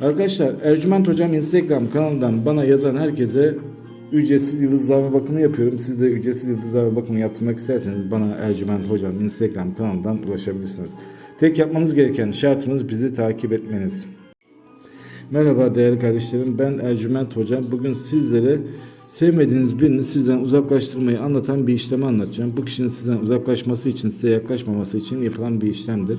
Arkadaşlar Ercüment Hocam Instagram kanalından bana yazan herkese ücretsiz yıldızlama bakımı yapıyorum. Siz de ücretsiz yıldızlama bakımı yaptırmak isterseniz bana Ercüment Hocam Instagram kanalından ulaşabilirsiniz. Tek yapmanız gereken şartımız bizi takip etmeniz. Merhaba değerli kardeşlerim. Ben Ercüment Hocam. Bugün sizlere sevmediğiniz birini sizden uzaklaştırmayı anlatan bir işlemi anlatacağım. Bu kişinin sizden uzaklaşması için, size yaklaşmaması için yapılan bir işlemdir.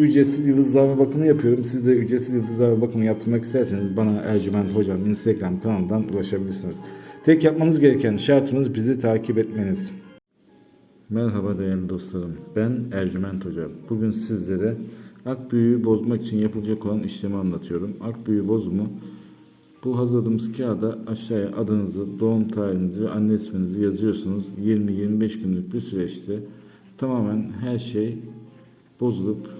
ücretsiz yıldızlama bakımı yapıyorum. Siz de ücretsiz yıldızlama bakımı yaptırmak isterseniz bana Ercüment Hocam Instagram kanalından ulaşabilirsiniz. Tek yapmanız gereken şartımız bizi takip etmeniz. Merhaba değerli dostlarım. Ben Ercüment Hoca. Bugün sizlere ak büyüğü bozmak için yapılacak olan işlemi anlatıyorum. Ak büyüğü bozumu bu hazırladığımız kağıda aşağıya adınızı, doğum tarihinizi ve anne isminizi yazıyorsunuz. 20-25 günlük bir süreçte tamamen her şey bozulup